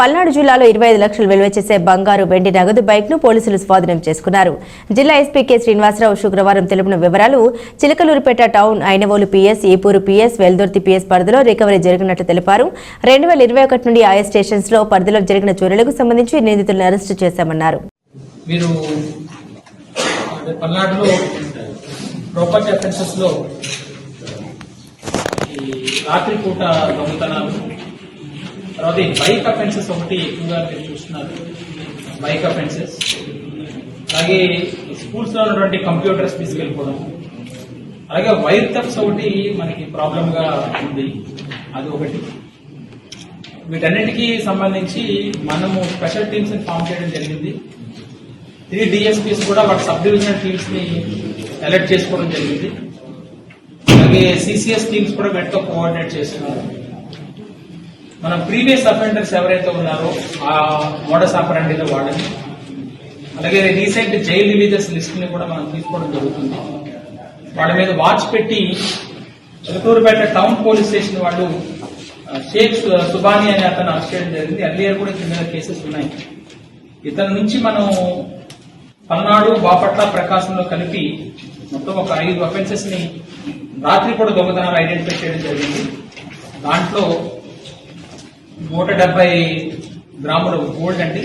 పల్నాడు జిల్లాలో ఇరవై ఐదు లక్షలు విలువ చేసే బంగారు వెండి నగదు బైక్ను పోలీసులు స్వాధీనం చేసుకున్నారు. జిల్లా ఎస్పీ కె. శ్రీనివాసరావు శుక్రవారం తెలిపిన వివరాలు Chilakaluripet town Inavolu PS Eepuru PS Veldurthi PS పరిధిలో రికవరీ జరిగినట్లు తెలిపారు. రెండు వేల ఇరవై ఒకటి నుండి ఆయా స్టేషన్స్లో పరిధిలో జరిగిన చోరీలకు సంబంధించి నిందితులను అరెస్టు చేశామన్నారు. మీరు ప్రాపర్టీ అఫెన్సెస్లో రాత్రిపూట దొంగతనాలు తర్వాత ఈ బైక్ అఫెన్సెస్ ఒకటి ఎక్కువగా మీరు చూస్తున్నారు. బైక్ అఫెన్సెస్ అలాగే స్కూల్స్లో ఉన్నటువంటి కంప్యూటర్స్ తీసుకెళ్ళిపోవడం. అలాగే వైర్ థెఫ్ట్స్ ఒకటి మనకి ప్రాబ్లంగా ఉంది. అది ఒకటి. వీటన్నిటికీ సంబంధించి మనము స్పెషల్ టీమ్స్ ఫామ్ చేయడం జరిగింది. త్రీ డిఎస్పీస్ కూడా వాటి సబ్ డివిజనల్ టీమ్స్ని చేసుకోవడం జరిగింది. అలాగే సిసిఎస్ టీమ్స్ కూడా వీటితో కోఆర్డినేట్ చేస్తున్నారు. మన ప్రీవియస్ అఫెండర్స్ ఎవరైతే ఉన్నారో ఆ మోడస్ ఆపరండిలో వాళ్ళని. అలాగే రీసెంట్ జైల్ రిలీజెస్ లిస్ట్ని కూడా మనం తీసుకోవడం జరుగుతుంది. వాళ్ళ మీద వాచ్ పెట్టి చిత్తూరుపేట టౌన్ పోలీస్ స్టేషన్ వాళ్ళు షేక్ సుబాని అనే అతను అరెస్ట్ చేయడం జరిగింది. అర్లియర్ కూడా ఇతని మీద కేసెస్ ఉన్నాయి. ఇతని నుంచి మనం పల్నాడు బాపట్ల ప్రకాశంలో కలిపి మొత్తం ఒక ఐదు అఫెన్సెస్ని రాత్రి కూడా దొంగతనాలు ఐడెంటిఫై చేయడం జరిగింది. దాంట్లో నూట డెబ్బై గ్రాములు గోల్డ్ అండి.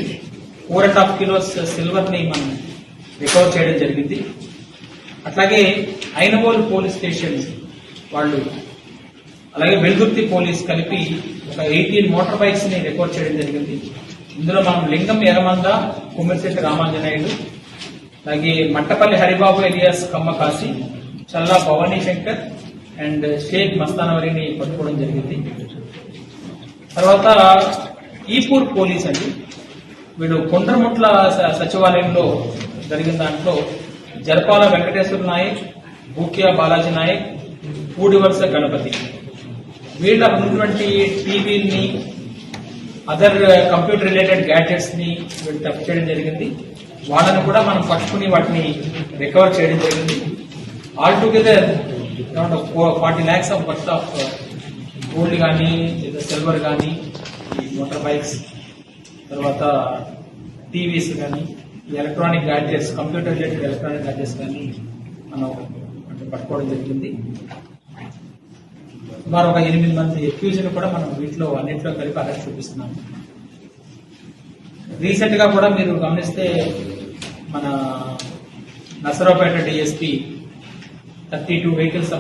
ఫోర్ అండ్ హాఫ్ కిలోస్ సిల్వర్ని మనం రికవర్ చేయడం జరిగింది. అట్లాగే ఐనవోల్ పోలీస్ స్టేషన్ వాళ్ళు అలాగే వెలుగుర్తి పోలీస్ కలిపి ఒక ఎయిటీన్ మోటార్ బైక్స్ని రికవర్ చేయడం జరిగింది. ఇందులో మనం లింగం ఎర్రమంద కుమ్మిరిశెట్టి రామాంజనాయుడు అలాగే మట్టపల్లి హరిబాబు ఎలియాస్ కమ్మకాసి చల్లా భవానీ శంకర్ అండ్ షేక్ మస్తానవరిని పట్టుకోవడం జరిగింది. తర్వాత ఈపూర్ పోలీస్ అండి. వీడు కొండ్రముట్ల స- సచివాలయంలో జరిగిన దాంట్లో జరపాల వెంకటేశ్వర నాయక్ బూకియా బాలాజీ నాయక్ పూడివలస గణపతి. వీళ్ళ ఉన్నటువంటి టీవీని అదర్ కంప్యూటర్ రిలేటెడ్ గ్యాడ్జెట్స్ని వీళ్ళు తప్పు చేయడం జరిగింది. వాళ్ళని కూడా మనం పట్టుకుని వాటిని రికవర్ చేయడం జరిగింది. All together around forty lakhs of worth of gold కానీ లేదా సిల్వర్ కానీ ఈ మోటార్ బైక్స్ తర్వాత టీవీస్ కానీ electronic gadgets computer related electronic gadgets కానీ మనం అంటే పట్టుకోవడం జరిగింది సుమారు ఒక ఎనిమిది మంది ఎక్యూజ్ని కూడా మనం వీటిలో అన్నింటిలో కలిపి అరెస్ట్ చూపిస్తున్నాం. రీసెంట్గా కూడా మీరు గమనిస్తే మన Narasaraopet DSP thirty two vehicles